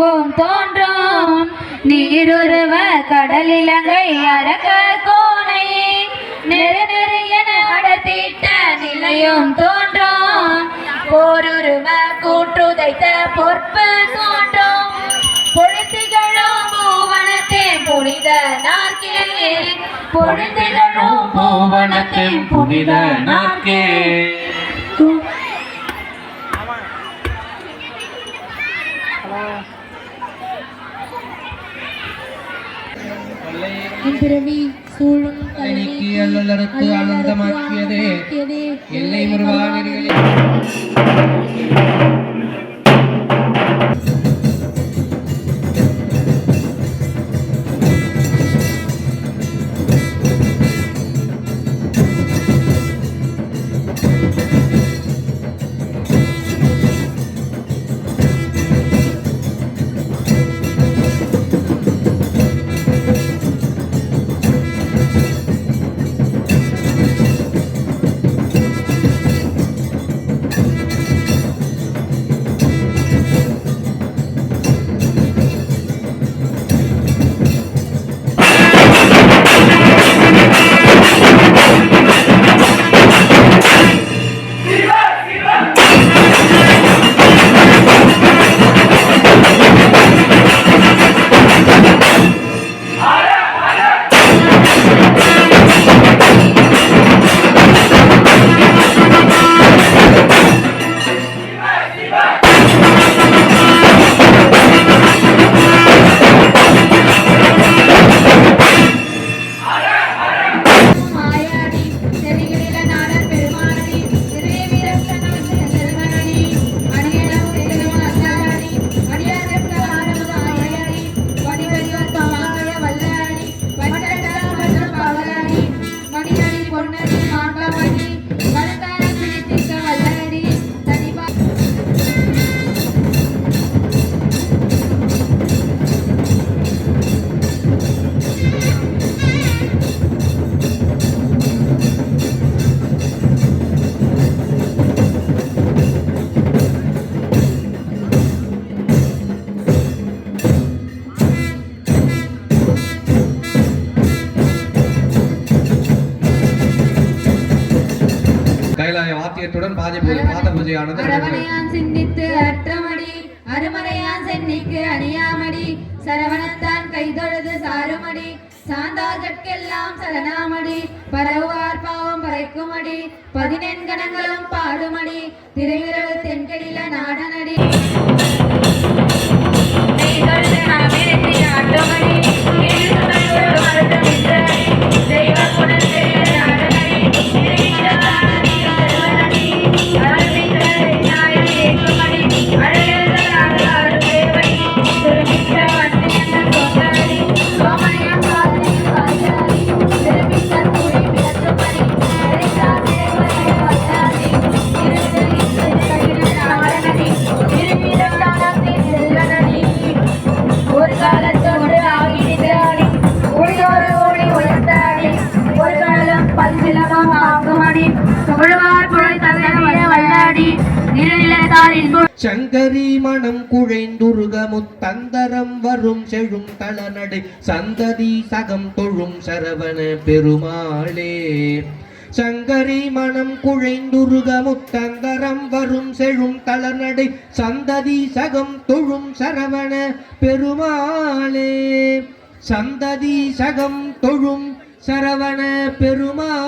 ஓம் தோன்றும். நீருருவ கடலிலங்கை அரக்க கோனை நெரு நெரு என நிலையும் தோன்றும். போருருவ கூற்றுதைத்த பொற்பு தோன்றும் பொழுத்திகளும் பூவனத்தின் புனித நாற்கே பொழுத்திகளும் பூவனத்தின் புனித நாக்கே பிறவி சூழும் அல்லலறுத்து ஆனந்தமாக்கியதே. எல்லை முருகானிர்களே வாத்தியத்துடன் பாதி பாத பூஜையானது அரவணையான் சிந்தித்து அற்றமடி அருமறையான் சென்னிக்கு அணியாமடி சரவணத்தான் கைதொழுது சாருமடி சாந்தார்கட்கெல்லாம் சரணாமடி பரவுவார் பாவம் பறைக்குமடி பதினெண்கணங்களும் பாடுமடி திருவிரவு தென்கடில நாடனடி. சங்கரி மனம் குழைந்துருக முத்தந்தரம் வரும் செழும் தளநடை. சந்ததி சகம் தொழும் சரவண பெருமாளே. சங்கரி மனம் குழைந்துருக முத்தந்தரம் வரும் செழும் தளநடை. சந்ததி சகம் தொழும் சரவண பெருமாளே. சந்ததி சகம் தொழும் சரவண பெருமாளே